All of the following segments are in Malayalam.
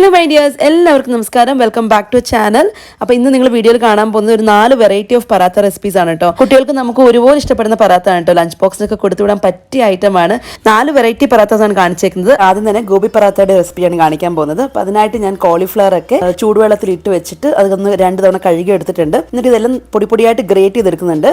ഹലോ മൈ ഡിയേഴ്സ് എല്ലാവർക്കും നമസ്കാരം. വെൽക്കം ബാക്ക് ടു ചാനൽ അപ്പോൾ ഇന്ന് നിങ്ങൾ വീഡിയോയിൽ കാണാൻ പോകുന്ന ഒരു നാല് വെറൈറ്റി ഓഫ് പറാത്ത റെസിപ്പീസ് ആണ് കേട്ടോ കുട്ടികൾക്ക് നമുക്ക് ഒരുപോലെ ഇഷ്ടപ്പെടുന്ന പറാത്ത ആണ് കേട്ടോ ലഞ്ച് ബോക്സിനൊക്കെ കൊടുത്തുവിടാൻ പറ്റിയ ഐറ്റമാണ് നാല് വെറൈറ്റി പറാത്താസ് ആണ് കാണിച്ചേക്കുന്നത്. ആദ്യം തന്നെ ഗോബി പറാത്തയുടെ റെസിപ്പിയാണ് കാണിക്കാൻ പോകുന്നത്. അപ്പോൾ അതിനായിട്ട് ഞാൻ കോളിഫ്ലവർ ഒക്കെ ചൂടുവെള്ളത്തിൽ ഇട്ട് വെച്ചിട്ട് അതൊന്ന് രണ്ട് തവണ കഴുകി എടുത്തിട്ടുണ്ട്. എന്നിട്ട് ഇതെല്ലാം പൊടി പൊടിയായിട്ട് ഗ്രേറ്റ് ചെയ്തെടുക്കുന്നുണ്ട്.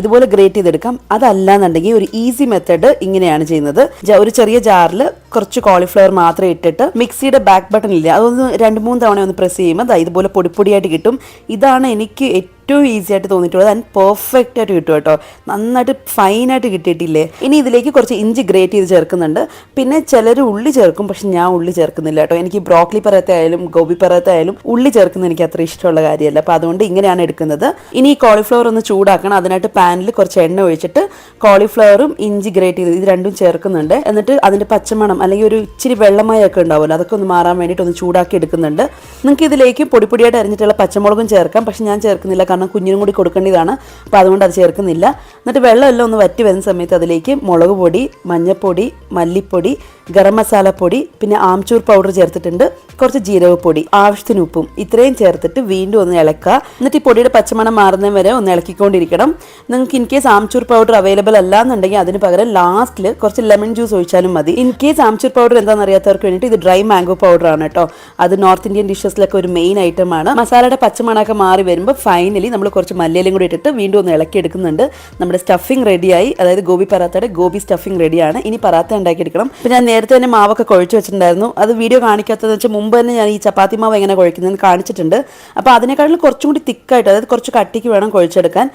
ഇതുപോലെ ഗ്രേറ്റ് ചെയ്തെടുക്കാം. അതല്ലാന്നുണ്ടെങ്കിൽ ഒരു ഈസി മെത്തേഡ് ഇങ്ങനെയാണ് ചെയ്യുന്നത്. ഒരു ചെറിയ ജാറിൽ കുറച്ച് കോളിഫ്ലവർ മാത്രം ഇട്ടിട്ട് മിക്സിയുടെ ബാക്ക് ബട്ടൺ ഇല്ല? അതൊന്ന് രണ്ട് മൂന്ന് തവണ ഒന്ന് പ്രസ് ചെയ്യുമ്പോൾ ഇതുപോലെ പൊടിപ്പൊടിയായിട്ട് കിട്ടും. ഇതാണ് എനിക്ക് ഏറ്റവും ഈസി ആയിട്ട് തോന്നിയിട്ടുള്ളത് ആൻഡ് പെർഫെക്റ്റ് ആയിട്ട് കിട്ടും കേട്ടോ. നന്നായിട്ട് ഫൈനായിട്ട് കിട്ടിയിട്ടില്ലേ? ഇനി ഇതിലേക്ക് കുറച്ച് ഇഞ്ചി ഗ്രേറ്റ് ചെയ്ത് ചേർക്കുന്നുണ്ട്. പിന്നെ ചിലർ ഉള്ളി ചേർക്കും പക്ഷെ ഞാൻ ഉള്ളി ചേർക്കുന്നില്ല കേട്ടോ. എനിക്ക് ബ്രോക്കലി പരത്ത ആയാലും ഗോബി പരത്ത ആയാലും ഉള്ളി ചേർക്കുന്നത് എനിക്ക് അത്ര ഇഷ്ടമുള്ള കാര്യമല്ല. അപ്പോൾ അതുകൊണ്ട് ഇങ്ങനെയാണ് എടുക്കുന്നത്. ഇനി ഈ കോളിഫ്ലവർ ഒന്ന് ചൂടാക്കണം. അതിനായിട്ട് പാനിൽ കുറച്ച് എണ്ണ ഒഴിച്ചിട്ട് കോളിഫ്ലവറും ഇഞ്ചി ഗ്രേറ്റ് ചെയ്ത് ഇത് രണ്ടും ചേർക്കുന്നുണ്ട്. എന്നിട്ട് അതിന്റെ പച്ചമണം അല്ലെങ്കിൽ ഒരു ഇച്ചിരി വെള്ളമയൊക്കെ ഉണ്ടാവുമല്ലോ അതൊക്കെ ഒന്ന് മാറാൻ വേണ്ടിയിട്ട് ഒന്ന് ചൂടാക്കി എടുക്കുന്നുണ്ട്. നിങ്ങൾക്ക് ഇതിലേക്ക് പൊടിപ്പൊടിയായിട്ട് അരിഞ്ഞിട്ടുള്ള പച്ചമുളകും ചേർക്കാം. പക്ഷെ ഞാൻ ചേർക്കുന്നില്ല. കുഞ്ഞിനും കൂടി കൊടുക്കേണ്ടതാണ്. അപ്പോൾ അതുകൊണ്ട് അത് ചേർക്കുന്നില്ല. എന്നിട്ട് വെള്ളമെല്ലാം ഒന്ന് വറ്റി വരുന്ന സമയത്ത് അതിലേക്ക് മുളക് പൊടി മഞ്ഞൾപ്പൊടി മല്ലിപ്പൊടി ഗരം മസാല പൊടി പിന്നെ ആംചൂർ പൗഡർ ചേർത്തിട്ടുണ്ട് കുറച്ച് ജീരകപ്പൊടി ആവശ്യത്തിന് ഉപ്പും ഇത്രയും ചേർത്തിട്ട് വീണ്ടും ഒന്ന് ഇളക്കുക. എന്നിട്ട് ഈ പൊടിയുടെ പച്ചമണം മാറുന്നതിന് വരെ ഒന്ന് ഇളക്കിക്കൊണ്ടിരിക്കണം. നിങ്ങൾക്ക് in case amchur powder available അല്ല എന്നുണ്ടെങ്കിൽ അതിന് പകരം ലാസ്റ്റിൽ കുറച്ച് ലെമൺ ജ്യൂസ് ഒഴിച്ചാലും മതി. ഇൻ കേസ് ആംചൂർ പൗഡർ എന്താണെന്ന് അറിയാത്തവർക്ക് വേണ്ടിയിട്ട് ഇത് ഡ്രൈ മാംഗോ പൗഡർ ആണ് കേട്ടോ. അത് നോർത്ത് ഇന്ത്യൻ ഡിഷസിലൊക്കെ ഒരു മെയിൻ ഐറ്റം ആണ്. മസാലയുടെ പച്ചമണമൊക്കെ മാറി വരുമ്പോൾ ഫൈനലി നമ്മൾ കുറച്ച് മല്ലിയിലും കൂടി ഇട്ടിട്ട് വീണ്ടും ഒന്ന് ഇളക്കി എടുക്കുന്നുണ്ട്. നമ്മുടെ സ്റ്റഫിംഗ് റെഡിയായി അതായത് ഗോബി പറാത്തയുടെ ഗോബി സ്റ്റഫിംഗ് റെഡിയാണ് ഇനി പറാത്ത ഉണ്ടാക്കിയെടുക്കണം. പിന്നെ ഞാൻ നേരത്തെ തന്നെ മാവൊക്കെ കുഴച്ച് വെച്ചിട്ടുണ്ടായിരുന്നു. അത് വീഡിയോ കാണിക്കാത്തതെന്ന് വെച്ചാൽ മുമ്പ് തന്നെ ഞാൻ ഈ ചപ്പാത്തി മാവ് എങ്ങനെ കുഴക്കുന്നതെന്ന് കാണിച്ചിട്ടുണ്ട്. അപ്പോൾ അതിനേക്കാളും കുറച്ചും കൂടി തിക്കായിട്ട് അതായത് കുറച്ച് കട്ടിക്ക് വേണം കുഴച്ചെടുക്കാൻ.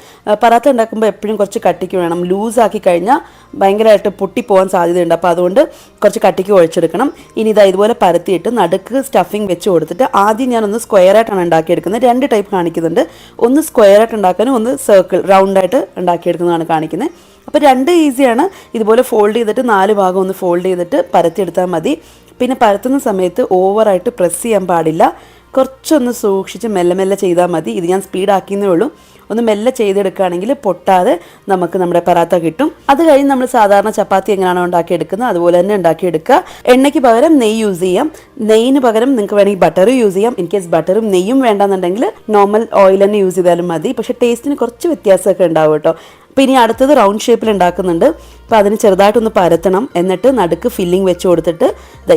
പറാത്ത ഉണ്ടാക്കുമ്പോൾ എപ്പോഴും കുറച്ച് കട്ടിക്ക് വേണം. ലൂസാക്കി കഴിഞ്ഞാൽ ഭയങ്കരമായിട്ട് പൊട്ടിപ്പോകാൻ സാധ്യതയുണ്ട്. അപ്പോൾ അതുകൊണ്ട് കുറച്ച് കട്ടിക്ക് ഒഴിച്ചെടുക്കണം ഇനി ഇതാ ഇതുപോലെ പരത്തിയിട്ട് നടുക്ക് സ്റ്റഫിംഗ് വെച്ച് കൊടുത്തിട്ട് ആദ്യം ഞാനൊന്ന് സ്ക്വയർ ആയിട്ടാണ് ഉണ്ടാക്കിയെടുക്കുന്നത്. രണ്ട് ടൈപ്പ് കാണിക്കുന്നുണ്ട്. ഒന്ന് സ്ക്വയർ ആയിട്ട് ഉണ്ടാക്കാനും ഒന്ന് സർക്കിൾ റൗണ്ടായിട്ട് ഉണ്ടാക്കിയെടുക്കുന്നതാണ് കാണിക്കുന്നത്. അപ്പോൾ രണ്ട് ഈസിയാണ് ഇതുപോലെ ഫോൾഡ് ചെയ്തിട്ട് നാല് ഭാഗം ഒന്ന് ഫോൾഡ് ചെയ്തിട്ട് പരത്തിയെടുത്താൽ മതി. പിന്നെ പരത്തുന്ന സമയത്ത് ഓവറായിട്ട് പ്രസ് ചെയ്യാൻ പാടില്ല. കുറച്ചൊന്ന് സൂക്ഷിച്ച് മെല്ലെ മെല്ലെ ചെയ്താൽ മതി. ഇത് ഞാൻ സ്പീഡാക്കിയെന്നേ ഉള്ളൂ. ഒന്ന് മെല്ലെ ചെയ്തെടുക്കുകയാണെങ്കിൽ പൊട്ടാതെ നമുക്ക് നമ്മുടെ പറാത്ത കിട്ടും. അത് കഴിഞ്ഞ് നമ്മൾ സാധാരണ ചപ്പാത്തി എങ്ങനെയാണോ ഉണ്ടാക്കിയെടുക്കുന്നത് അതുപോലെ തന്നെ ഉണ്ടാക്കിയെടുക്കുക. എണ്ണയ്ക്ക് പകരം നെയ്യ് യൂസ് ചെയ്യാം. നെയ്യിന് പകരം നിങ്ങൾക്ക് വേണമെങ്കിൽ ബട്ടർ യൂസ് ചെയ്യാം. ഇൻ കേസ് ബട്ടറും നെയ്യും വേണ്ടെന്നുണ്ടെങ്കിൽ നോർമൽ ഓയിൽ തന്നെ യൂസ് ചെയ്താലും മതി. പക്ഷെ ടേസ്റ്റിന് കുറച്ച് വ്യത്യാസമൊക്കെ ഉണ്ടാവും കേട്ടോ. അപ്പോൾ ഇനി അടുത്തത് റൗണ്ട് ഷേപ്പിൽ ഉണ്ടാക്കുന്നുണ്ട്. അപ്പോൾ അതിന് ചെറുതായിട്ടൊന്ന് പരത്തണം. എന്നിട്ട് നടുക്ക് ഫില്ലിംഗ് വെച്ച് കൊടുത്തിട്ട്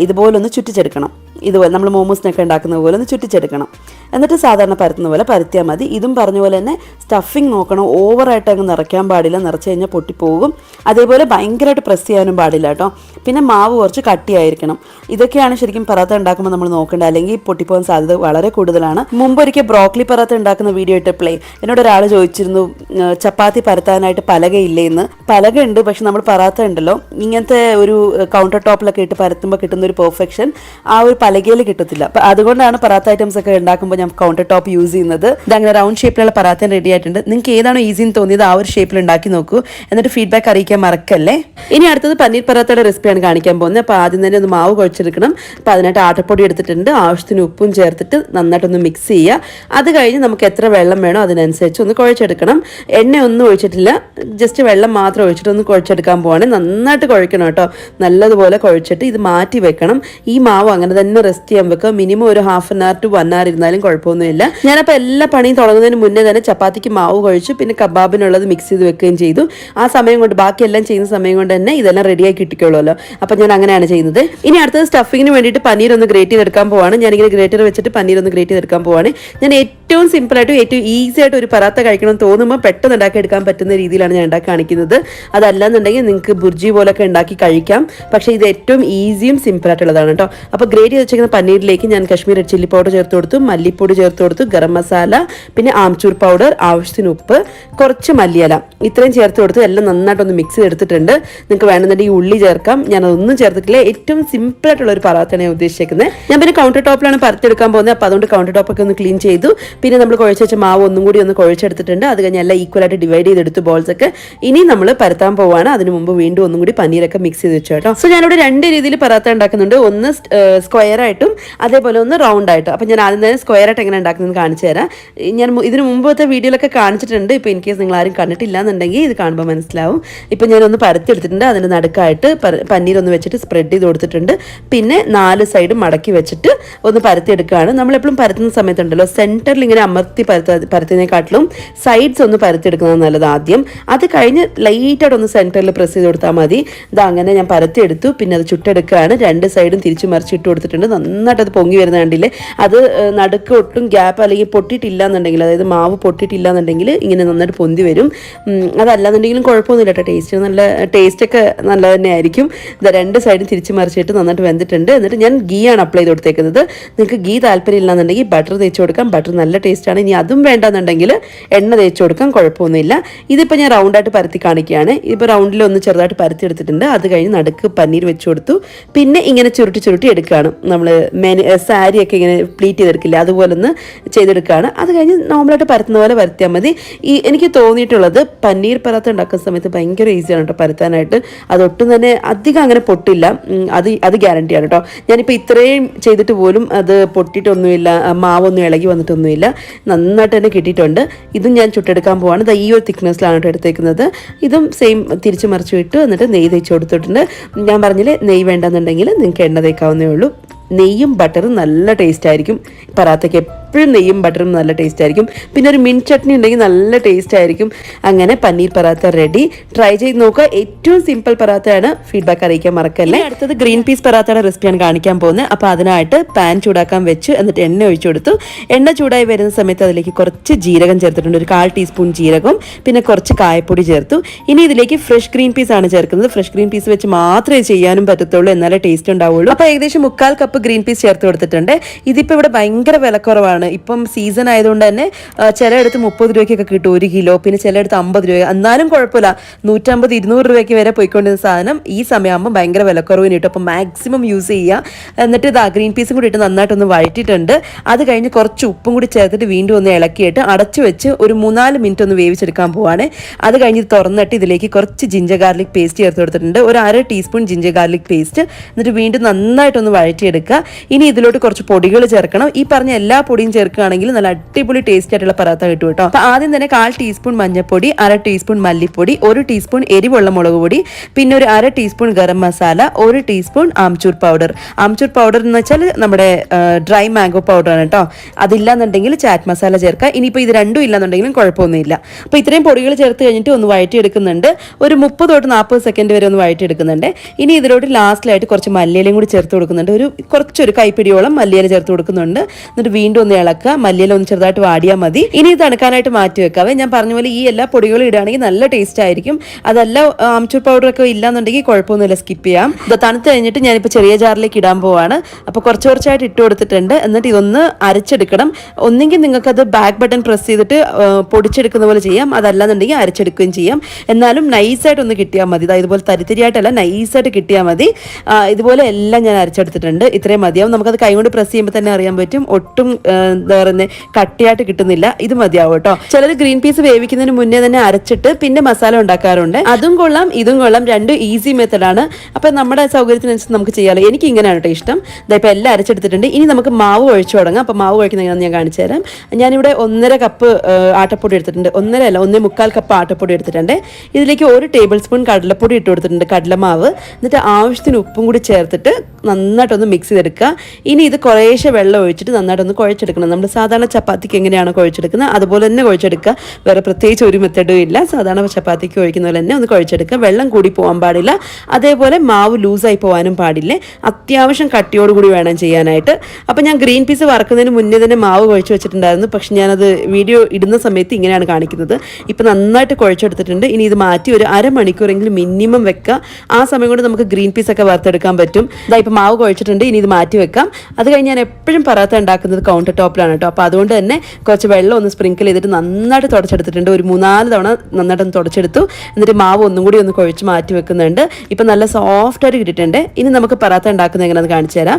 ഇതുപോലൊന്ന് ചുറ്റിച്ചെടുക്കണം. ഇതുപോലെ നമ്മൾ മോമോസിനൊക്കെ ഉണ്ടാക്കുന്ന പോലെ ഒന്ന് ചുറ്റിച്ചെടുക്കണം. എന്നിട്ട് സാധാരണ പരത്തുന്ന പോലെ പരത്തിയാൽ മതി. ഇതും പറഞ്ഞ പോലെ തന്നെ സ്റ്റഫിങ് നോക്കണം. ഓവറായിട്ട് അങ്ങ് നിറയ്ക്കാൻ പാടില്ല. നിറച്ച് കഴിഞ്ഞാൽ പൊട്ടിപ്പോകും. അതേപോലെ ഭയങ്കരമായിട്ട് പ്രസ് ചെയ്യാനും പാടില്ല കേട്ടോ. പിന്നെ മാവ് കുറച്ച് കട്ടിയായിരിക്കണം. ഇതൊക്കെയാണ് ശരിക്കും പറാത്ത ഉണ്ടാക്കുമ്പോൾ നമ്മൾ നോക്കേണ്ടത്. അല്ലെങ്കിൽ പൊട്ടിപ്പോകാൻ സാധ്യത വളരെ കൂടുതലാണ്. മുമ്പ് ഒരിക്കൽ ബ്രോക്കലി പറാത്ത ഉണ്ടാക്കുന്ന വീഡിയോ ഇട്ട് പ്ലേ എന്നോട് ഒരാൾ ചോദിച്ചിരുന്നു ചപ്പാത്തി പരത്താനായിട്ട് പലകയില്ലേ എന്ന്? പലക ഉണ്ട് പക്ഷെ നമ്മൾ പറാത്ത ഉണ്ടല്ലോ. ഇങ്ങനത്തെ ഒരു കൗണ്ടർ ടോപ്പിലൊക്കെ ഇട്ട് പരത്തുമ്പോൾ കിട്ടുന്ന ഒരു പെർഫെക്ഷൻ ആ ഒരു പലകയിൽ കിട്ടത്തില്ല. അപ്പൊ അതുകൊണ്ടാണ് പറാത്ത ഐറ്റംസ് ഒക്കെ ഉണ്ടാക്കുമ്പോൾ ഞാൻ കൗണ്ടർ ടോപ്പ് യൂസ് ചെയ്യുന്നത്. ഇതങ്ങനെ റൗണ്ട് ഷേപ്പിലുള്ള പറാത്ത റെഡി ആയിട്ടുണ്ട്. നിങ്ങൾക്ക് ഏതാണോ ഈസി എന്ന് തോന്നിയത് ആ ഒരു ഷേപ്പിൽ ഉണ്ടാക്കി നോക്കൂ. എന്നിട്ട് ഫീഡ്ബാക്ക് അറിയിക്കാൻ മറക്കല്ലേ? ഇനി അടുത്തത് പനീർ പറാത്തയുടെ റെസിപ്പിയാണ് കാണിക്കാൻ പോകുന്നത്. അപ്പോൾ ആദ്യം തന്നെ ഒന്ന് മാവ് കുഴച്ചെടുക്കണം. അപ്പോൾ അതിനായിട്ട് ആട്ടപ്പൊടി എടുത്തിട്ടുണ്ട്. ആവശ്യത്തിന് ഉപ്പും ചേർത്തിട്ട് നന്നായിട്ടൊന്ന് മിക്സ് ചെയ്യുക. അത് കഴിഞ്ഞ് നമുക്ക് എത്ര വെള്ളം വേണോ അതിനനുസരിച്ച് ഒന്ന് കുഴച്ചെടുക്കണം. എണ്ണ ഒന്നും ഒഴിച്ചിട്ടില്ല. ജസ്റ്റ് വെള്ളം മാത്രം ഒഴിച്ചിട്ട് ഒന്ന് കുഴച്ചെടുക്കാൻ പോവാണ്. നന്നായിട്ട് കുഴക്കണം കേട്ടോ. നല്ലതുപോലെ കുഴച്ചിട്ട് ഇത് മാറ്റി വെക്കണം. ഈ മാവ് അങ്ങനെ തന്നെ റെസ്റ്റ് ചെയ്യാൻ വെക്കുക. മിനിമം ഒരു half an hour to one hour ഇരുന്നാലും കുഴപ്പമൊന്നുമില്ല. ഞാനപ്പോൾ എല്ലാ പണിയും തുടങ്ങുന്നതിന് മുന്നേ തന്നെ ചപ്പാത്തിക്ക് മാവ് കഴിച്ചു പിന്നെ കബാബിനുള്ളത് മിക്സ് ചെയ്ത് വെക്കുകയും ചെയ്തു. ആ സമയം കൊണ്ട് ബാക്കിയെല്ലാം ചെയ്യുന്ന സമയം കൊണ്ട് തന്നെ ഇതെല്ലാം റെഡിയായി കിട്ടിക്കോളുമല്ലോ. അപ്പം ഞാൻ അങ്ങനെയാണ് ചെയ്യുന്നത്. ഇനി അടുത്തത് സ്റ്റഫിങ്ങിന് വേണ്ടിയിട്ട് പനീർ ഒന്ന് ഗ്രേറ്റ് ചെയ്തെടുക്കാൻ പോവാണ്. ഞാനിങ്ങനെ ഗ്രേറ്റർ വെച്ചിട്ട് പനീർ ഒന്ന് ഗ്രേറ്റ് ചെയ്തെടുക്കാൻ പോവാണ്. ഞാൻ ഏറ്റവും സിമ്പിളായിട്ടും ഏറ്റവും ഈസി ആയിട്ട് ഒരു പറാത്ത കഴിക്കണം തോന്നുമ്പോൾ പെട്ടെന്ന് ഉണ്ടാക്കി എടുക്കാൻ പറ്റുന്ന രീതിയിലാണ് ഞാൻ ഉണ്ടാക്കി കാണിക്കുന്നത്. അതല്ലാന്നുണ്ടെങ്കിൽ നിങ്ങൾക്ക് ബുർജി പോലൊക്കെ ഉണ്ടാക്കി കഴിക്കാം. പക്ഷേ ഇത് ഏറ്റവും ഈസിയും സിമ്പിൾ ആയിട്ടുള്ളതാണ് കേട്ടോ. അപ്പോൾ ഗ്രേറ്റ് വെച്ചിരിക്കുന്ന പനീരിലേക്ക് ഞാൻ കശ്മീർ റെഡ് ചില്ലി പൗഡർ ചേർത്ത് കൊടുത്തു മല്ലിപ്പൊടി ചേർത്ത് കൊടുത്തു ഗരം മസാല പിന്നെ ആംചൂർ പൗഡർ ആവശ്യത്തിന് ഉപ്പ് കുറച്ച് മല്ലിയില. ഇത്രയും ചേർത്ത് കൊടുത്ത് എല്ലാം നന്നായിട്ടൊന്ന് മിക്സ് ചെയ്തെടുത്തിട്ടുണ്ട്. നിങ്ങൾക്ക് വേണമെന്നുണ്ടെങ്കിൽ ഉള്ളി ചേർക്കാം. ഞാൻ അതൊന്നും ചേർത്തിട്ടില്ല. ഏറ്റവും സിമ്പിൾ ആയിട്ടുള്ള ഒരു പറാത്താണ് ഞാൻ ഉദ്ദേശിക്കുന്നത് ഞാൻ പിന്നെ കൗണ്ടർ ടോപ്പിലാണ് പരത്തെടുക്കാൻ പോകുന്നത്. അപ്പോൾ അതുകൊണ്ട് കൗണ്ടർ ടോപ്പൊക്കെ ഒന്ന് ക്ലീൻ ചെയ്തു. പിന്നെ നമ്മൾ കുഴച്ച് വെച്ച മാവ് ഒന്നും കൂടി ഒന്ന് കുഴച്ചെടുത്തിട്ടുണ്ട്. അത് കഴിഞ്ഞ് എല്ലാം ഈക്വൽ ആയിട്ട് ഡിവൈഡ് ചെയ്തെടുത്തു ബോൾസ് ഒക്കെ. ഇനി നമ്മൾ പരത്താൻ പോവാണ്. അതിന് മുമ്പ് വീണ്ടും ഒന്നും കൂടി പനീരൊക്കെ മിക്സ് ചെയ്ത് വെച്ചു കേട്ടോ. സോ ഞാനിവിടെ രണ്ട് രീതിയിൽ പറാത്ത ഉണ്ടാക്കുന്നുണ്ട്. ഒന്ന് സ്ക്വയർ ആയിട്ടും അതേപോലെ ഒന്ന് റൗണ്ട് ആയിട്ടും. അപ്പോൾ ഞാൻ ആദ്യം തന്നെ സ്ക്വയർ ആയിട്ട് എങ്ങനെ ഉണ്ടാക്കുന്നത് കാണിച്ചു തരാം. ഞാൻ ഇതിന് മുമ്പത്തെ വീഡിയോയിലൊക്കെ കാണിച്ചിട്ടുണ്ട്. ഇപ്പോൾ ഇൻ കേസ് നിങ്ങൾ ആരും കണ്ടിട്ടില്ല എന്നുണ്ടെങ്കിൽ ഇത് കാണുമ്പോൾ മനസ്സിലാവും. ഇപ്പോൾ ഞാനൊന്ന് പരത്തിയെടുത്തിട്ടുണ്ട്. അതിന്റെ നടുക്കായിട്ട് പന്നീരൊന്ന് വെച്ചിട്ട് സ്പ്രെഡ് ചെയ്ത് കൊടുത്തിട്ടുണ്ട്. പിന്നെ നാല് സൈഡ് മടക്കി വെച്ചിട്ട് ഒന്ന് പരത്തിയെടുക്കുകയാണ്. നമ്മളെപ്പോഴും പരത്തുന്ന സമയത്തുണ്ടല്ലോ സെന്ററിൽ ഇങ്ങനെ അമർത്തി പരത്ത പരത്തിനേക്കാട്ടിലും സൈഡ്സ് ഒന്ന് പരത്തിയെടുക്കുന്നത് നല്ലത് ആദ്യം. അത് കഴിഞ്ഞ് ലൈറ്റായിട്ട് ഒന്ന് സെന്ററിൽ പ്രസ് ചെയ്ത് കൊടുത്താൽ മതി. ഇത് അങ്ങനെ ഞാൻ പരത്തിയെടുത്തു. പിന്നെ അത് ചുട്ടെടുക്കുകയാണ്. രണ്ട് സൈഡും തിരിച്ചു മറിച്ചിട്ട് കൊടുത്തിട്ടുണ്ട്. നന്നായിട്ട് അത് പൊങ്ങി വരുന്ന കണ്ടില്ലേ? അത് നടുക്ക് ഒട്ടും ഗ്യാപ്പ് അല്ലെങ്കിൽ പൊട്ടിയിട്ടില്ല എന്നുണ്ടെങ്കിൽ അതായത് മാവ് പൊട്ടിയിട്ടില്ല എന്നുണ്ടെങ്കിൽ ഇങ്ങനെ നന്നായിട്ട് പൊന്തി വരും. അതല്ലാന്നുണ്ടെങ്കിലും കുഴപ്പമൊന്നുമില്ല കേട്ടോ. ടേസ്റ്റ് നല്ല ടേസ്റ്റൊക്കെ നല്ല തന്നെ ആയിരിക്കും. രണ്ട് സൈഡും തിരിച്ച് മറിച്ചിട്ട് നന്നായിട്ട് വെന്തിട്ടുണ്ട്. എന്നിട്ട് ഞാൻ ഗീ ആണ് അപ്ലൈ ചെയ്ത് കൊടുത്തേക്കുന്നത്. നിങ്ങൾക്ക് ഗീ താല്പര്യം ഇല്ലാന്നുണ്ടെങ്കിൽ ബട്ടർ തേച്ച് കൊടുക്കാം. ബട്ടർ നല്ല ടേസ്റ്റാണ് ഇനി അതും വേണ്ടെന്നുണ്ടെങ്കിൽ എണ്ണ തേച്ച് കൊടുക്കാം. കുഴപ്പമൊന്നുമില്ല. ഇതിപ്പോൾ ഞാൻ റൗണ്ടായിട്ട് പരത്തി കാണിക്കുകയാണ്. ഇപ്പോൾ റൗണ്ടിൽ ഒന്ന് ചെറുതായിട്ട് പരത്തി എടുത്തിട്ടുണ്ട്. അത് കഴിഞ്ഞ് നടുക്ക് പനീർ വെച്ച് കൊടുത്തു. പിന്നെ ഇങ്ങനെ ചുരുട്ടി ചുരുട്ടി എടുക്കുകയാണ്. നമ്മൾ മെന സാരിയൊക്കെ ഇങ്ങനെ പ്ലീറ്റ് ചെയ്തെടുക്കില്ല അതുപോലെ ഒന്ന് ചെയ്തെടുക്കുകയാണ് അത് കഴിഞ്ഞ് നോർമലായിട്ട് പരത്തുന്ന പോലെ പരത്തിയാൽ മതി. ഈ എനിക്ക് തോന്നിയിട്ടുള്ളത് പനീർ പരാത്ത ഉണ്ടാക്കുന്ന സമയത്ത് ഭയങ്കര ഈസിയാണ് കേട്ടോ പരത്താനായിട്ട്. അതൊട്ടും തന്നെ അധികം അങ്ങനെ പൊട്ടില്ല. അത് അത് ഗ്യാരണ്ടിയാണ് കേട്ടോ. ഞാനിപ്പോൾ ഇത്രയും ചെയ്തിട്ട് പോലും അത് പൊട്ടിയിട്ടൊന്നുമില്ല മാവൊന്നും ഇളകി വന്നിട്ടൊന്നുമില്ല. നന്നായിട്ട് തന്നെ കിട്ടിയിട്ടുണ്ട്. ഇതും ഞാൻ ചുട്ടെടുക്കാൻ പോവാണ്. ഇത് ഈ ഒരു തിക്നെസ്സിലാണ് കേട്ടോ എടുത്തേക്കുന്നത്. ഇതും സെയിം തിരിച്ച് മറിച്ച് വിട്ട് എന്നിട്ട് നെയ്യ് തേച്ച് കൊടുത്തിട്ടുണ്ട്. ഞാൻ പറഞ്ഞില്ലേ നെയ്യ് വേണ്ടെന്നുണ്ടെങ്കിൽ നിങ്ങൾക്ക് എണ്ണ തേക്കാവുന്നേ ഉള്ളൂ. നെയ്യും ബട്ടറും നല്ല ടേസ്റ്റ് ആയിരിക്കും. പറാത്തയ്ക്ക് എപ്പോഴും നെയ്യും ബട്ടറും നല്ല ടേസ്റ്റ് ആയിരിക്കും. പിന്നെ ഒരു മിൻ ചട്നി ഉണ്ടെങ്കിൽ നല്ല ടേസ്റ്റ് ആയിരിക്കും. അങ്ങനെ പനീർ പറാത്ത റെഡി ട്രൈ ചെയ്ത് നോക്കുക. ഏറ്റവും സിമ്പിൾ പറാത്തയാണ് ഫീഡ്ബാക്ക് അറിയിക്കാൻ മറക്കല്ലേ? അടുത്തത് ഗ്രീൻ പീസ് പറാത്തയുടെ റെസിപ്പിയാണ് കാണിക്കാൻ പോകുന്നത്. അപ്പോൾ അതിനായിട്ട് പാൻ ചൂടാക്കാൻ വെച്ച്. എന്നിട്ട് എണ്ണ ഒഴിച്ചു കൊടുത്തു. എണ്ണ ചൂടായി വരുന്ന സമയത്ത് അതിലേക്ക് കുറച്ച് ജീരകം ചേർത്തിട്ടുണ്ട്. ഒരു കാൽ ടീസ്പൂൺ ജീരകം പിന്നെ കുറച്ച് കായപ്പൊടി ചേർത്തു. ഇനി ഇതിലേക്ക് ഫ്രഷ് ഗ്രീൻ പീസ് ആണ് ചേർക്കുന്നത്. ഫ്രഷ് ഗ്രീൻ പീസ് വെച്ച് മാത്രമേ ചെയ്യാനും പറ്റത്തുള്ളൂ. എന്നാലേ ടേസ്റ്റ് ഉണ്ടാവുള്ളൂ. അപ്പോൾ ഏകദേശം മുക്കാൽ കപ്പ് ഗ്രീൻ പീസ് ചേർത്ത് കൊടുത്തിട്ടുണ്ട്. ഇതിപ്പോൾ ഇവിടെ ഭയങ്കര വിലക്കുറവാണ്. ഇപ്പം സീസൺ ആയതുകൊണ്ട് തന്നെ ചിലയിടത്ത് മുപ്പത് രൂപയ്ക്കൊക്കെ കിട്ടും ഒരു കിലോ പിന്നെ ചിലയിടത്ത് അമ്പത് രൂപ. എന്നാലും കുഴപ്പമില്ല. നൂറ്റമ്പത് ഇരുന്നൂറ് രൂപയ്ക്ക് വരെ പോയിക്കൊണ്ടിരുന്ന സാധനം ഈ സമയമാകുമ്പോൾ ഭയങ്കര വിലക്കുറവിന് കിട്ടും. അപ്പോൾ മാക്സിമം യൂസ് ചെയ്യുക. എന്നിട്ട് ഇതാ ഗ്രീൻ പീസും കൂടി ഇട്ട് നന്നായിട്ടൊന്ന് വഴറ്റിയിട്ടുണ്ട്. അത് കഴിഞ്ഞ് കുറച്ച് ഉപ്പും കൂടി ചേർത്തിട്ട് വീണ്ടും ഒന്ന് ഇളക്കിയിട്ട് അടച്ചു വെച്ച് ഒരു മൂന്നാൽ മിനിറ്റ് ഒന്ന് വേവിച്ചെടുക്കാൻ പോവാണ്. അത് കഴിഞ്ഞ് തുറന്നിട്ട് ഇതിലേക്ക് കുറച്ച് ജിഞ്ചർ ഗാർലിക് പേസ്റ്റ് ചേർത്ത് കൊടുത്തിട്ടുണ്ട്. ഒരു അര ടീസ്പൂൺ ജിഞ്ചർ ഗാർലിക് പേസ്റ്റ് എന്നിട്ട് വീണ്ടും നന്നായിട്ടൊന്ന് വഴറ്റിയെടുക്കുക. ഇനി ഇതിലോട്ട് കുറച്ച് പൊടികൾ ചേർക്കണം. ഈ പറഞ്ഞ എല്ലാ പൊടിയും ചേർക്കുകയാണെങ്കിൽ നല്ല അടിപൊളി ടേസ്റ്റ് ആയിട്ടുള്ള പറാത്ത കിട്ടും കേട്ടോ. അപ്പൊ ആദ്യം തന്നെ കാൽ ടീസ്പൂൺ മഞ്ഞൾപ്പൊടി അര ടീസ്പൂൺ മല്ലിപ്പൊടി ഒരു ടീസ്പൂൺ എരിവുള്ള മുളക് പൊടി പിന്നെ ഒരു അര ടീസ്പൂൺ ഗരം മസാല ഒരു teaspoon amchur powder amchur powder എന്ന് വെച്ചാൽ നമ്മുടെ ഡ്രൈ മാംഗോ പൗഡർ ആണ് കേട്ടോ. അതില്ലാന്നുണ്ടെങ്കിൽ ചാറ്റ് മസാല ചേർക്കുക. ഇനിയിപ്പോൾ ഇത് രണ്ടും ഇല്ലാന്നുണ്ടെങ്കിലും കുഴപ്പമൊന്നുമില്ല. അപ്പോൾ ഇത്രയും പൊടികൾ ചേർത്ത് കഴിഞ്ഞിട്ട് ഒന്ന് വഴറ്റിയെടുക്കുന്നുണ്ട്. ഒരു മുപ്പത് തൊട്ട് നാൽപ്പത് സെക്കൻഡ് വരെ ഒന്ന് വഴറ്റിയെടുക്കുന്നുണ്ട്. ഇനി ഇതിലോട്ട് ലാസ്റ്റിലായിട്ട് കുറച്ച് മല്ലിയിലയും കൂടി ചേർത്ത് കൊടുക്കുന്നുണ്ട്. ഒരു കുറച്ചൊരു കൈപ്പിടിയോളം മല്ലിയില ചേർത്ത് കൊടുക്കുന്നുണ്ട്. എന്നിട്ട് വീണ്ടും ഒന്ന് ഇളക്കുക മല്ലിയില ഒന്ന് ചെറുതായിട്ട് വാടിയാൽ മതി. ഇനി തണുക്കാനായിട്ട് മാറ്റി വെക്കാവേ ഞാൻ പറഞ്ഞ പോലെ ഈ എല്ലാ പൊടികളും ഇടുകയാണെങ്കിൽ നല്ല ടേസ്റ്റ് ആയിരിക്കും. അതല്ല ആംചൂർ പൗഡർ ഒക്കെ ഇല്ലാന്നുണ്ടെങ്കിൽ കുഴപ്പമൊന്നുമില്ല. സ്കിപ്പ് ചെയ്യാം. ഇത് തണുത്ത് കഴിഞ്ഞിട്ട് ഞാനിപ്പോൾ ചെറിയ ജാറിലേക്ക് ഇടാൻ പോവാണ്. അപ്പോൾ കുറച്ച് കുറച്ചായിട്ട് ഇട്ട് കൊടുത്തിട്ടുണ്ട്. എന്നിട്ട് ഇതൊന്ന് അരച്ചെടുക്കണം. ഒന്നെങ്കിൽ നിങ്ങൾക്കത് ബാക്ക് ബട്ടൺ പ്രസ് ചെയ്തിട്ട് പൊടിച്ചെടുക്കുന്ന പോലെ ചെയ്യാം. അതല്ലാന്നുണ്ടെങ്കിൽ അരച്ചെടുക്കുകയും ചെയ്യാം. എന്നാലും നൈസായിട്ട് ഒന്ന് കിട്ടിയാൽ മതി. ഇതാ ഇതുപോലെ തരിത്തിരിയായിട്ടല്ല നൈസായിട്ട് കിട്ടിയാൽ മതി. ഇതുപോലെ എല്ലാം ഞാൻ അരച്ചെടുത്തിട്ടുണ്ട്. ഇത്രയും മതിയാവും. നമുക്കത് കൈകൊണ്ട് പ്രസ് ചെയ്യുമ്പോൾ തന്നെ അറിയാൻ പറ്റും. ഒട്ടും എന്താ പറയുന്നത് കട്ടിയായിട്ട് കിട്ടുന്നില്ല. ഇത് മതിയാവും കേട്ടോ. ചിലർ ഗ്രീൻ പീസ് വേവിക്കുന്നതിന് മുന്നേ തന്നെ അരച്ചിട്ട് പിന്നെ മസാല ഉണ്ടാക്കാറുണ്ട്. അതും കൊള്ളാം ഇതും കൊള്ളാം. രണ്ടും ഈസി മെത്തഡാണ് അപ്പം നമ്മുടെ സൗകര്യത്തിനനുസരിച്ച് നമുക്ക് ചെയ്യാമല്ലോ എനിക്ക് ഇങ്ങനെയാണ് കേട്ടോ ഇഷ്ടം. ഇതാ ഇപ്പം എല്ലാം അരച്ചെടുത്തിട്ടുണ്ട്. ഇനി നമുക്ക് മാവ് ഒഴിച്ചു തുടങ്ങാം. അപ്പോൾ മാവ് ഒഴിക്കുന്ന ഞാൻ കാണിച്ചു തരാം. ഞാനിവിടെ ഒന്നര കപ്പ് ആട്ടപ്പൊടി എടുത്തിട്ടുണ്ട്. ഒന്നര അല്ല ഒന്നേ മുക്കാൽ കപ്പ് ആട്ടപ്പൊടി എടുത്തിട്ടുണ്ട്. ഇതിലേക്ക് ഒരു ടേബിൾ സ്പൂൺ കടലപ്പൊടി ഇട്ട് കൊടുത്തിട്ടുണ്ട് കടലമാവ്. എന്നിട്ട് ആവശ്യത്തിന് ഉപ്പും കൂടി ചേർത്തിട്ട് നന്നായിട്ടൊന്ന് മിക്സ് ചെയ്തെടുക്കുക. ഇനി ഇത് കുറേശ്ശെ വെള്ളം ഒഴിച്ചിട്ട് നന്നായിട്ടൊന്ന് കുഴച്ചെടുക്കണം നമ്മൾ സാധാരണ ചപ്പാത്തിക്ക് എങ്ങനെയാണോ കുഴച്ചെടുക്കുന്നത്? അതുപോലെ തന്നെ കുഴച്ചെടുക്കുക. വേറെ പ്രത്യേകിച്ച് ഒരു മെത്തേഡും ഇല്ല. സാധാരണ ചപ്പാത്തിക്ക് ഒഴിക്കുന്ന പോലെ തന്നെ ഒന്ന് കുഴച്ചെടുക്കുക. വെള്ളം കൂടി പോകാൻ പാടില്ല. അതേപോലെ മാവ് ലൂസായി പോകാനും പാടില്ലേ. അത്യാവശ്യം കട്ടിയോട് കൂടി വേണം ചെയ്യാനായിട്ട്. അപ്പോൾ ഞാൻ ഗ്രീൻ പീസ് വറക്കുന്നതിന് മുന്നേ തന്നെ മാവ് കുഴച്ച് വെച്ചിട്ടുണ്ടായിരുന്നു. പക്ഷെ ഞാനത് വീഡിയോ ഇടുന്ന സമയത്ത് ഇങ്ങനെയാണ് കാണിക്കുന്നത്. ഇപ്പം നന്നായിട്ട് കുഴച്ചെടുത്തിട്ടുണ്ട്. ഇനി ഇത് മാറ്റി ഒരു അരമണിക്കൂറെങ്കിലും മിനിമം വെക്കുക. ആ സമയം കൊണ്ട് നമുക്ക് ഗ്രീൻ പീസ് ഒക്കെ വറുത്തെടുക്കാൻ പറ്റും. ഇതാ ഇപ്പം മാവ് കുഴച്ചിട്ടുണ്ട്. ഇനി ഇത് മാറ്റി വെക്കാം. അത് കഴിഞ്ഞ് ഞാൻ എപ്പോഴും പറാത്ത ഉണ്ടാക്കുന്നത് കൗണ്ടർ ടോപ്പ് ടോപ്പിലാണ് കേട്ടോ. അപ്പോൾ അതുകൊണ്ട് തന്നെ കുറച്ച് വെള്ളം ഒന്ന് സ്പ്രിങ്കിൾ ചെയ്തിട്ട് നന്നായിട്ട് തുടച്ചെടുത്തിട്ടുണ്ട്. ഒരു മൂന്നാൽ തവണ നന്നായിട്ട് ഒന്ന് തുടച്ചെടുത്തു. എന്നിട്ട് മാവ് ഒന്നും കൂടി ഒന്ന് കുഴച്ച് മാറ്റി വെക്കുന്നുണ്ട്. ഇപ്പം നല്ല സോഫ്റ്റായിട്ട് കിട്ടിയിട്ടുണ്ട്. ഇനി നമുക്ക് പറാത്ത ഉണ്ടാക്കുന്നത് എങ്ങനെയാണെന്ന് കാണിച്ചു തരാം.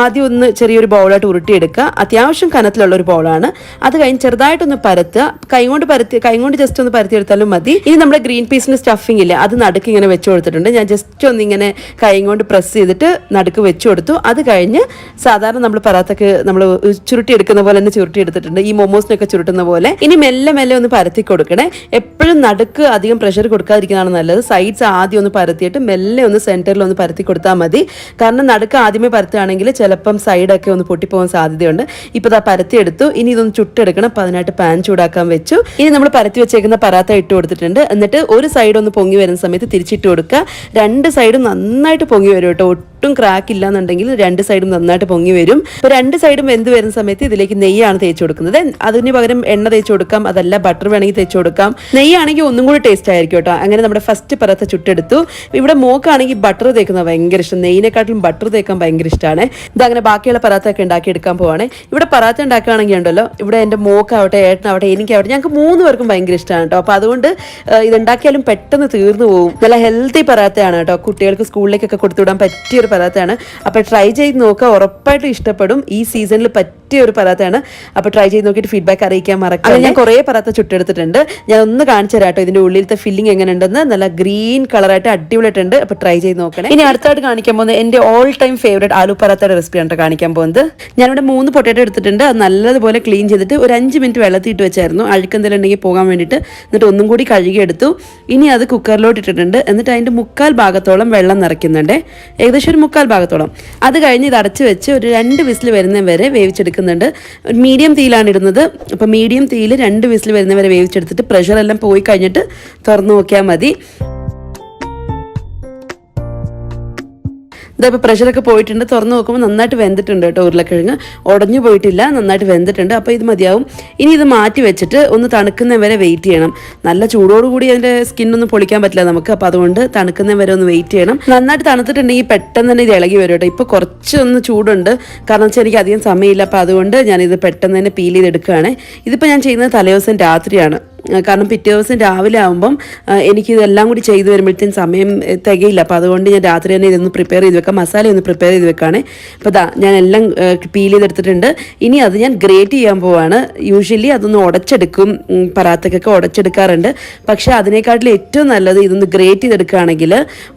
ആദ്യം ഒന്ന് ചെറിയൊരു ബൗളായിട്ട് ഉരുട്ടിയെടുക്കുക. അത്യാവശ്യം കനത്തിലുള്ള ഒരു ബൗളാണ് അത് കഴിഞ്ഞ് ചെറുതായിട്ടൊന്ന് പരത്തുക. കൈകൊണ്ട് പരത്തി കൈകൊണ്ട് ജസ്റ്റ് ഒന്ന് പരത്തിയെടുത്താലും മതി. ഇനി നമ്മുടെ ഗ്രീൻ പീസിന് സ്റ്റഫിംഗ് ഇല്ല അത് നടുക്ക് ഇങ്ങനെ വെച്ച് കൊടുത്തിട്ടുണ്ട്. ഞാൻ ജസ്റ്റ് ഒന്ന് ഇങ്ങനെ കൈ കൊണ്ട് പ്രസ് ചെയ്തിട്ട് നടുക്ക് വെച്ച് കൊടുത്തു. അത് കഴിഞ്ഞ് സാധാരണ നമ്മൾ പറാത്തൊക്കെ നമ്മൾ ചുരുട്ടി എടുക്കുന്ന പോലെ തന്നെ ചുരുട്ടി എടുത്തിട്ടുണ്ട് ഈ മൊമോസിനൊക്കെ ചുരുട്ടുന്ന പോലെ. ഇനി മെല്ലെ മെല്ലെ ഒന്ന് പരത്തി കൊടുക്കണേ. എപ്പോഴും നടുക്ക് അധികം പ്രഷർ കൊടുക്കാതിരിക്കുന്നതാണ് നല്ലത്. സൈഡ്സ് ആദ്യം ഒന്ന് പരത്തിയിട്ട് മെല്ലെ ഒന്ന് സെന്ററിൽ ഒന്ന് പരത്തി കൊടുത്താൽ മതി. കാരണം നടുക്ക് ആദ്യമേ പരത്തുകയാണെങ്കിൽ ചിലപ്പം സൈഡൊക്കെ ഒന്ന് പൊട്ടിപ്പോകാൻ സാധ്യതയുണ്ട്. ഇപ്പോൾ ഇതാ പരത്തി എടുത്തു ഇനി ഇതൊന്ന് ചുട്ടെടുക്കണം. അപ്പം അതിനായിട്ട് പാൻ ചൂടാക്കാൻ വെച്ചു. ഇനി നമ്മൾ പരത്തി വെച്ചേക്കുന്ന പരാത്ത ഇട്ട് കൊടുത്തിട്ടുണ്ട്. എന്നിട്ട് ഒരു സൈഡ് ഒന്ന് പൊങ്ങി വരുന്ന സമയത്ത് തിരിച്ചിട്ട് കൊടുക്കുക. രണ്ട് സൈഡും നന്നായിട്ട് പൊങ്ങി വരും കേട്ടോ. ഒട്ടും ക്രാക്ക് ഇല്ല എന്നുണ്ടെങ്കിൽ രണ്ട് സൈഡും നന്നായിട്ട് പൊങ്ങി വരും. അപ്പോൾ രണ്ട് സൈഡും വെന്ത് വരുന്ന സമയത്ത് ഇതിലേക്ക് നെയ്യാണ് തേച്ച് കൊടുക്കുന്നത്. അതിന് പകരം എണ്ണ തേച്ച് കൊടുക്കാം. അതല്ല ബട്ടർ വേണമെങ്കിൽ തേച്ച് കൊടുക്കാം. നെയ്യാണെങ്കിൽ ഒന്നും കൂടി ടേസ്റ്റ് ആയിരിക്കും കേട്ടോ. അങ്ങനെ നമ്മുടെ ഫസ്റ്റ് പരത്ത ചുട്ടെടുത്തു. ഇവിടെ മോക്കാണെങ്കിൽ ബട്ടർ തേക്കുന്നത് ഭയങ്കര ഇഷ്ടം. നെയ്യിനെക്കാട്ടിലും ബട്ടർ തേക്കാൻ ഭയങ്കര ഇഷ്ടമാണ് അങ്ങനെ ബാക്കിയുള്ള പറാത്തൊക്കെ ഉണ്ടാക്കി എടുക്കാൻ പോവാണ്. ഇവിടെ പറാത്ത ഉണ്ടാക്കുകയാണെങ്കിൽ ഉണ്ടല്ലോ ഇവിടെ എന്റെ മോക്കാവട്ടെ ഏട്ടനാവട്ടെ എനിക്കാവട്ടെ ഞങ്ങൾക്ക് മൂന്ന് പേർക്കും ഭയങ്കര ഇഷ്ടമാണ് കേട്ടോ. അപ്പോൾ അതുകൊണ്ട് ഇത് ഇതുണ്ടാക്കിയാലും പെട്ടെന്ന് തീർന്നു പോകും നല്ല ഹെൽത്തി പറാത്തയാണ് കേട്ടോ. കുട്ടികൾക്ക് സ്കൂളിലേക്കൊക്കെ കൊടുത്തുവിടാൻ പറ്റിയ ഒരു പറാത്തയാണ് അപ്പോൾ ട്രൈ ചെയ്ത് നോക്കുക. ഉറപ്പായിട്ടും ഇഷ്ടപ്പെടും. ഈ സീസണിൽ ഒരു പറാത്തയാണ് അപ്പോൾ ട്രൈ ചെയ്ത് നോക്കിയിട്ട് ഫീഡ്ബാക്ക് അറിയിക്കാൻ മറക്കാം ഞാൻ കുറേ പറാത്ത ചുട്ടെടുത്തിട്ടുണ്ട്. ഞാൻ ഒന്ന് കാണിച്ചു തരാം കേട്ടോ ഇതിന്റെ ഉള്ളിലത്തെ ഫില്ലിംഗ് എങ്ങനെ ഉണ്ടെന്ന് നല്ല ഗ്രീൻ കളറായിട്ട് അടിപൊളിയായിട്ടുണ്ട്. അപ്പോൾ ട്രൈ ചെയ്ത് നോക്കണേ. ഇനി അടുത്തായിട്ട് കാണിക്കാൻ പോകുന്നത് എന്റെ ഓൾ ടൈം ഫേവറേറ്റ് ആലു പരാത്തയുടെ റെസിപ്പിയാണ് കാണിക്കാൻ പോകുന്നത്. ഞാനിവിടെ മൂന്ന് പൊട്ടേറ്റോ എടുത്തിട്ടുണ്ട്. അത് നല്ലതുപോലെ ക്ലീൻ ചെയ്തിട്ട് ഒരു അഞ്ച് മിനിറ്റ് വെള്ളത്തിട്ട് വെച്ചായിരുന്നു. അഴുക്കെന്തെങ്കിലും ഉണ്ടെങ്കിൽ പോകാൻ വേണ്ടിയിട്ട്. എന്നിട്ട് ഒന്നും കൂടി കഴുകിയെടുത്തു. ഇനി അത് കുക്കറിലോട്ട് ഇട്ടിട്ടുണ്ട്. എന്നിട്ട് അതിന്റെ മുക്കാൽ ഭാഗത്തോളം വെള്ളം നിറയ്ക്കുന്നുണ്ട്. ഏകദേശം ഒരു മുക്കാൽ ഭാഗത്തോളം. അത് കഴിഞ്ഞ് ഇത് അടച്ച് വെച്ച് ഒരു രണ്ട് വിസിൽ വരുന്ന വരെ വേവിച്ചെടുക്കുന്നുണ്ട് മീഡിയം തീയിലാണ് ഇടുന്നത്. അപ്പോൾ മീഡിയം തീയിൽ രണ്ട് വിസിൽ വരുന്നവരെ വേവിച്ചെടുത്തിട്ട് പ്രഷറെല്ലാം പോയി കഴിഞ്ഞിട്ട് തുറന്നു നോക്കിയാൽ മതി. ഇതപ്പോൾ പ്രഷറൊക്കെ പോയിട്ടുണ്ട്. തുറന്ന് നോക്കുമ്പോൾ നന്നായിട്ട് വെന്തിട്ടുണ്ട് കേട്ടോ ഉരുളക്കിഴങ്ങ്. ഉടഞ്ഞു പോയിട്ടില്ല നന്നായിട്ട് വെന്തിട്ടുണ്ട്. അപ്പോൾ ഇത് മതിയാവും. ഇനി ഇത് മാറ്റി വെച്ചിട്ട് ഒന്ന് തണുക്കുന്ന വരെ വെയിറ്റ് ചെയ്യണം. നല്ല ചൂടോടുകൂടി അതിന്റെ സ്കിന്നൊന്നും പൊളിക്കാൻ പറ്റില്ല നമുക്ക്. അപ്പോൾ അതുകൊണ്ട് തണുക്കുന്ന വരെ ഒന്ന് വെയിറ്റ് ചെയ്യണം. നന്നായിട്ട് തണുത്തിട്ടുണ്ടെങ്കിൽ പെട്ടെന്ന് തന്നെ ഇത് ഇളകി വരും കേട്ടോ. ഇപ്പോൾ കുറച്ചൊന്ന് ചൂടുണ്ട്. കാരണം വെച്ചാൽ എനിക്ക് അധികം സമയമില്ല. അപ്പോൾ അതുകൊണ്ട് ഞാനിത് പെട്ടെന്ന് തന്നെ പീൽ ചെയ്തെടുക്കുകയാണ്. ഇതിപ്പോൾ ഞാൻ ചെയ്യുന്നത് തലേദിവസം രാത്രിയാണ്. കാരണം പിറ്റേ ദിവസം രാവിലെ ആകുമ്പം എനിക്കിതെല്ലാം കൂടി ചെയ്തു വരുമ്പോഴത്തേക്കും സമയം തികയില്ല. അപ്പോൾ അതുകൊണ്ട് ഞാൻ രാത്രി തന്നെ ഇതൊന്ന് പ്രിപ്പയർ ചെയ്ത് വെക്കാം. മസാല ഒന്ന് പ്രിപ്പയർ ചെയ്ത് വെക്കുകയാണ് അപ്പോൾ ദാ ഞാൻ എല്ലാം പീൽ ചെയ്തെടുത്തിട്ടുണ്ട്. ഇനി അത് ഞാൻ ഗ്രേറ്റ് ചെയ്യാൻ പോവാണ്. യൂഷ്വലി അതൊന്ന് ഉടച്ചെടുക്കും. പരാത്തക്കൊക്കെ ഉടച്ചെടുക്കാറുണ്ട്. പക്ഷേ അതിനേക്കാട്ടിലും ഏറ്റവും നല്ലത് ഇതൊന്ന് ഗ്രേറ്റ് ചെയ്തെടുക്കുകയാണെങ്കിൽ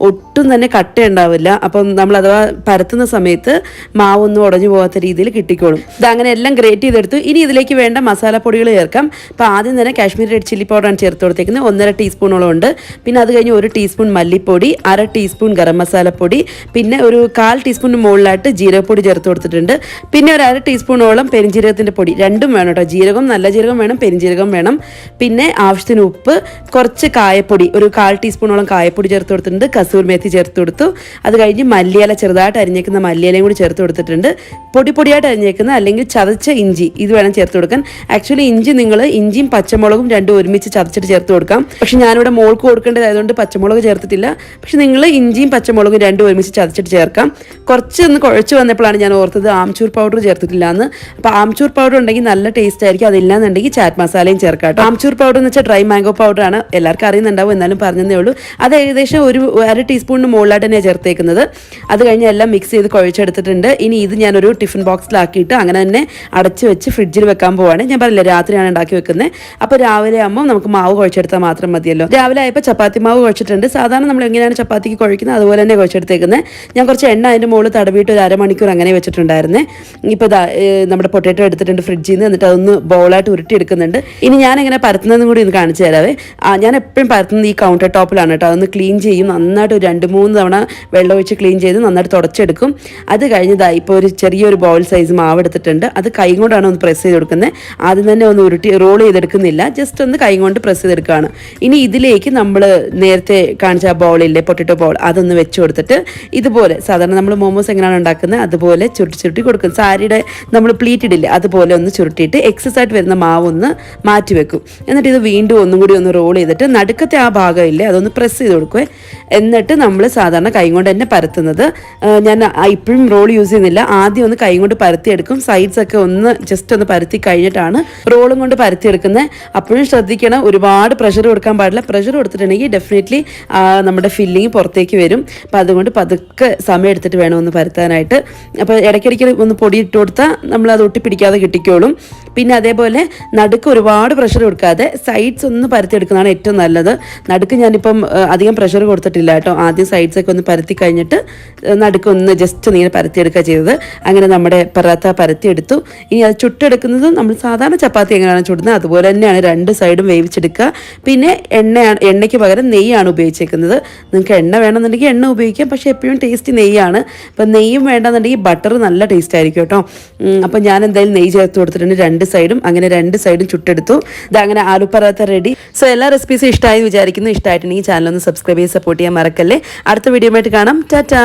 ഒട്ടും തന്നെ കട്ട ഉണ്ടാവില്ല അപ്പം നമ്മൾ അഥവാ പരത്തുന്ന സമയത്ത് മാവൊന്നും ഉടഞ്ഞു പോകാത്ത രീതിയിൽ കിട്ടിക്കോളും. ഇത് അങ്ങനെ എല്ലാം ഗ്രേറ്റ് ചെയ്തെടുത്തു. ഇനി ഇതിലേക്ക് വേണ്ട മസാലപ്പൊടികൾ ചേർക്കാം. അപ്പോൾ ആദ്യം തന്നെ കാശ്മീരി റെഡ് ചില്ലി പൗഡറാണ് ചേർത്ത് കൊടുത്തേക്കുന്നത്. ഒന്നര ടീസ്പൂണോളം ഉണ്ട്. പിന്നെ അത് കഴിഞ്ഞ് ഒരു ടീസ്പൂൺ മല്ലിപ്പൊടി അര ടീസ്പൂൺ ഗരം മസാലപ്പൊടി പിന്നെ ഒരു കാൽ ടീസ്പൂണിന് മുകളിലായിട്ട് ജീരകപ്പൊടി ചേർത്ത് കൊടുത്തിട്ടുണ്ട്. പിന്നെ ഒരു അര ടീസ്പൂണോളം പെരിഞ്ജീരകത്തിന്റെ പൊടി രണ്ടും വേണം കേട്ടോ. ജീരകം നല്ല ജീരകം വേണം പെരിഞ്ജീരകം വേണം. പിന്നെ ആവശ്യത്തിന് ഉപ്പ് കുറച്ച് കായപ്പൊടി ഒരു കാൽ ടീസ്പൂണോളം കായപ്പൊടി ചേർത്ത് കൊടുത്തിട്ടുണ്ട്. കസൂർ മേത്തി ചേർത്ത് കൊടുത്തു. അത് കഴിഞ്ഞ് മല്ലിയില ചെറുതായിട്ട് അരിഞ്ഞേക്കുന്ന മല്ലിയിലയും കൂടി ചേർത്ത് കൊടുത്തിട്ടുണ്ട്. പൊടി പൊടിയായിട്ട് അരിഞ്ഞേക്കുന്ന അല്ലെങ്കിൽ ചതച്ച ഇഞ്ചി ഇത് വേണം ചേർത്ത് കൊടുക്കാൻ. ആക്ച്വലി ഇഞ്ചി നിങ്ങൾ ഇഞ്ചിയും പച്ചമുളകും രണ്ടും ഒരുമിച്ച് ചതച്ചിട്ട് ചേർത്ത് കൊടുക്കാം. പക്ഷെ ഞാനിവിടെ മോൾക്ക് കൊടുക്കേണ്ടതായതുകൊണ്ട് പച്ചമുളക് ചേർത്തിട്ടില്ല. പക്ഷെ നിങ്ങൾ ഇഞ്ചിയും പച്ചമുളകും രണ്ടും ഒരുമിച്ച് ചതച്ചിട്ട് ചേർക്കാം. കുറച്ച് ഒന്ന് കുഴച്ച് വന്നപ്പോഴാണ് ഞാൻ ഓർത്തത് ആംചൂർ പൗഡർ ചേർത്തിട്ടില്ല എന്ന് അപ്പോൾ ആംചൂർ പൗഡർ ഉണ്ടെങ്കിൽ നല്ല ടേസ്റ്റ് ആയിരിക്കും. അതില്ലാന്നുണ്ടെങ്കിൽ ചാറ്റ് മസാലയും ചേർക്കാം കേട്ടോ. ആംചൂർ പൗഡർ എന്ന് വെച്ചാൽ ഡ്രൈ മാംഗോ പൗഡർ ആണ്. എല്ലാവർക്കും അറിയുന്നുണ്ടാവും. എന്നാലും പറഞ്ഞതേ ഉള്ളൂ. അത് ഏകദേശം ഒരു അര ടീസ്പൂണിന് മുകളിലായിട്ട് തന്നെയാണ് ചേർത്തേക്കുന്നത്. അത് കഴിഞ്ഞ് എല്ലാം മിക്സ് ചെയ്ത് കുഴച്ചെടുത്തിട്ടുണ്ട്. ഇനി ഇത് ഞാനൊരു ടിഫിൻ ബോക്സിലാക്കിയിട്ട് അങ്ങനെ തന്നെ അടച്ച് വെച്ച് ഫ്രിഡ്ജിൽ വെക്കാൻ പോവാണ്. ഞാൻ പറഞ്ഞില്ല രാത്രിയാണ് ഉണ്ടാക്കി വെക്കുന്നത്. അപ്പോൾ രാവിലെ ആകുമ്പോൾ നമുക്ക് മാവ് കുഴച്ചെടുത്താൽ മാത്രം മതിയല്ലോ. രാവിലെ ആയപ്പോൾ ചപ്പാത്തി മാവ് കുഴച്ചിട്ടുണ്ട്. സാധാരണ നമ്മൾ എങ്ങനെയാണ് ചപ്പാത്തിക്ക് കുഴക്കുന്നത് അതുപോലെ തന്നെ കുഴച്ചെടുത്തേക്കുന്നത് ഞാൻ കുറച്ച് എണ്ണ അതിന്റെ മുകളിൽ തടവിയിട്ട് ഒരു അരമണിക്കൂർ അങ്ങനെ വെച്ചിട്ടുണ്ടായിരുന്നേ. ഇപ്പോൾ നമ്മുടെ പൊട്ടേറ്റോ എടുത്തിട്ടുണ്ട് ഫ്രിഡ്ജിൽ നിന്ന്. എന്നിട്ട് അതൊന്ന് ബോളായിട്ട് ഉരുട്ടി എടുക്കുന്നുണ്ട് ഇനി ഞാൻ എങ്ങനെ പരത്തുന്നതും കൂടി ഒന്ന് കാണിച്ചു തരാവേ. ഞാൻ എപ്പോഴും പരത്തുന്നത് ഈ കൗണ്ടർ ടോപ്പിലാണ് കേട്ടോ അതൊന്ന് ക്ലീൻ ചെയ്യും. നന്നായിട്ട് ഒരു രണ്ട് മൂന്ന് തവണ വെള്ളം ഒഴിച്ച് ക്ലീൻ ചെയ്ത് നന്നായിട്ട് തുടച്ചെടുക്കും. അത് കഴിഞ്ഞതായി ഇപ്പോൾ ഒരു ചെറിയൊരു ബോൾ സൈസ് മാവ് എടുത്തിട്ടുണ്ട്. അത് കൈ കൊണ്ടാണ് ഒന്ന് പ്രസ് ചെയ്ത് കൊടുക്കുന്നത് ആദ്യം തന്നെ ഒന്ന് ഉരുട്ടി റോൾ ചെയ്തെടുക്കുന്നില്ല. ജസ്റ്റ് ഒന്ന് കൈ കൊണ്ട് പ്രസ് ചെയ്തെടുക്കുകയാണ്. ഇനി ഇതിലേക്ക് നമ്മൾ നേരത്തെ കാണിച്ച ആ ബോളില്ലേ പൊട്ടറ്റോ ബോൾ അതൊന്ന് വെച്ച് കൊടുത്തിട്ട് ഇതുപോലെ സാധാരണ നമ്മൾ മോമോസ് എങ്ങനെയാണ് ഉണ്ടാക്കുന്നത്? അതുപോലെ ചുരുട്ടി ചുരുട്ടി കൊടുക്കും. സാരിയുടെ നമ്മൾ പ്ലീറ്റ് ഇടില്ല അതുപോലെ ഒന്ന് ചുരുട്ടിയിട്ട് എക്സസ് ആയിട്ട് വരുന്ന മാവ് ഒന്ന് മാറ്റി വെക്കും. എന്നിട്ട് ഇത് വീണ്ടും ഒന്നും കൂടി ഒന്ന് റോൾ ചെയ്തിട്ട് നടുക്കത്തെ ആ ഭാഗം ഇല്ലേ അതൊന്ന് പ്രസ് ചെയ്ത് കൊടുക്കുവേ. എന്നിട്ട് നമ്മൾ സാധാരണ കൈ കൊണ്ട് തന്നെ പരത്തുന്നത് ഞാൻ ഇപ്പോഴും റോൾ യൂസ് ചെയ്യുന്നില്ല. ആദ്യം ഒന്ന് കൈ കൊണ്ട് പരത്തിയെടുക്കും. സൈഡ്സ് ഒക്കെ ഒന്ന് ജസ്റ്റ് ഒന്ന് പരത്തി കഴിഞ്ഞിട്ടാണ് റോളും കൊണ്ട് പരത്തിയെടുക്കുന്നത്. അപ്പോഴും ശ്രദ്ധിക്കണം. ഒരുപാട് പ്രഷർ കൊടുക്കാൻ പാടില്ല. പ്രഷർ കൊടുത്തിട്ടുണ്ടെങ്കിൽ ഡെഫിനറ്റ്ലി നമ്മുടെ ഫില്ലിങ് പുറത്തേക്ക് വരും. അപ്പം അതുകൊണ്ട് പതുക്കെ സമയം എടുത്തിട്ട് വേണം ഒന്ന് പരത്താനായിട്ട് അപ്പോൾ ഇടയ്ക്കിടയ്ക്ക് ഒന്ന് പൊടി ഇട്ട് കൊടുത്താൽ നമ്മൾ അത് ഒട്ടിപ്പിടിക്കാതെ കിട്ടിക്കോളും. പിന്നെ അതേപോലെ നടുക്ക് ഒരുപാട് പ്രഷർ കൊടുക്കാതെ സൈഡ്സ് ഒന്ന് പരത്തിയെടുക്കുന്നതാണ് ഏറ്റവും നല്ലത്. നടുക്ക് ഞാനിപ്പം അധികം പ്രഷർ കൊടുത്തിട്ടില്ല കേട്ടോ. ആദ്യം സൈഡ്സ് ഒക്കെ ഒന്ന് പരത്തി കഴിഞ്ഞിട്ട് നടുക്ക് ഒന്ന് ജസ്റ്റ് നീ പരത്തിയെടുക്കുക ചെയ്തത്. അങ്ങനെ നമ്മുടെ പറാത്ത പരത്തിയെടുത്തു ഇനി അത് ചുട്ടെടുക്കുന്നത് നമ്മൾ സാധാരണ ചപ്പാത്തി എങ്ങനെയാണ് ചുടുന്നത്? അതുപോലെ തന്നെയാണ് രണ്ട് സൈഡും വേവിച്ചെടുക്കുക. പിന്നെ എണ്ണയാണ് എണ്ണയ്ക്ക് പകരം നെയ്യാണ് ഉപയോഗിച്ചേക്കുന്നത്. നിങ്ങൾക്ക് എണ്ണ വേണമെന്നുണ്ടെങ്കിൽ എണ്ണ ഉപയോഗിക്കാം. പക്ഷേ എപ്പോഴും ടേസ്റ്റ് നെയ്യാണ്. അപ്പം നെയ്യും വേണ്ടെന്നുണ്ടെങ്കിൽ ബട്ടർ നല്ല ടേസ്റ്റ് ആയിരിക്കും കേട്ടോ. അപ്പം ഞാൻ എന്തായാലും നെയ്യ് ചേർത്ത് കൊടുത്തിട്ടുണ്ട്. രണ്ട് സൈഡും അങ്ങനെ രണ്ട് സൈഡും ചുട്ടെടുത്തു. ഇത് അങ്ങനെ ആലു പറാത്ത റെഡി സോ എല്ലാ റെസിപ്പീസും ഇഷ്ടമായി വിചാരിക്കുന്നു. ഇഷ്ടമായിട്ടുണ്ടെങ്കിൽ ചാനൽ ഒന്ന് സബ്സ്ക്രൈബ് ചെയ്ത് സപ്പോർട്ട് ചെയ്യാൻ മറക്കല്ലേ. അടുത്ത വീഡിയോ ആയിട്ട് കാണാം. ടാറ്റാ